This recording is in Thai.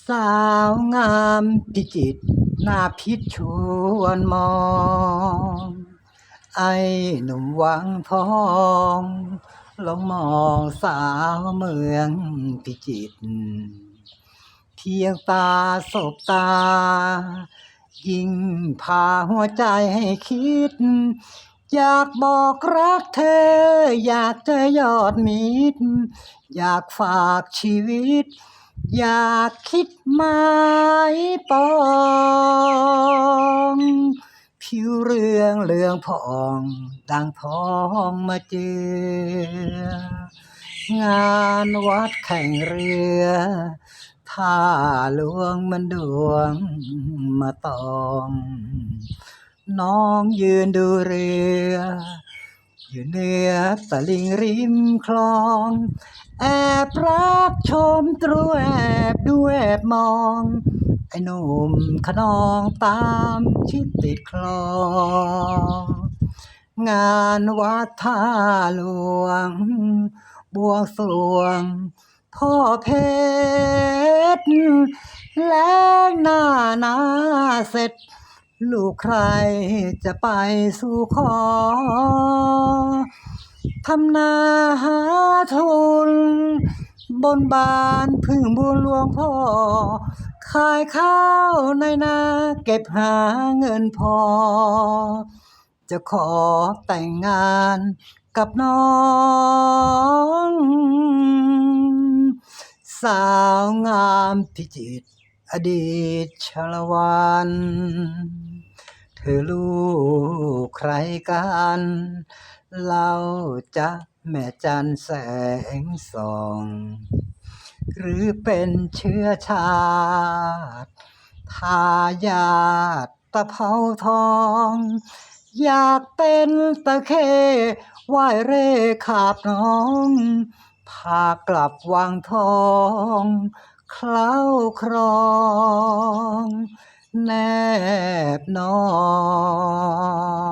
สาวงามพิจิตหน้าพิษชวนมอง ไอหนุ่มวังทองลองมองสาวเมืองพิจิตเพียงตาสบตา ยิ่งพาหัวใจให้คิด อยากบอกรักเธอ อยากจอยอดมิตร อยากฝากชีวิต อยากคิดหมายปอง ผิวเรืองเหลืองผ่องดังทองมาเจืองานวัดแข่งเรือท่าหลวงมันดวงมาตอง น้องยืนดูเรือ อยู่เหนือตะลิงริมคลอง แอบรักชมตรูแอบดูแอบมอง ไอ้หนุ่มขนองตามชิดติดคลอง งานวัดท่าหลวง บวงสรวง พ่อเพชร และหน้านาเสร็จ ลูกใครจะไปสู่ขอทำนาหาทุน บนบานพึ่งบุญหลวงพ่อ ขายข้าวในนาเก็บหาเงินพอ จะขอแต่งงานกับน้องสาวงามพิจิตร อดีตชาลวัน เธอลูกใครกันเราจะแม่จันแสงส่อง หรือเป็นเชื้อชาติทายาทตะเภาทอง อยากเป็นตะเข้ไหวเร่ขาบน้อง พากลับวังทอง เคล้าครอง แนบนอน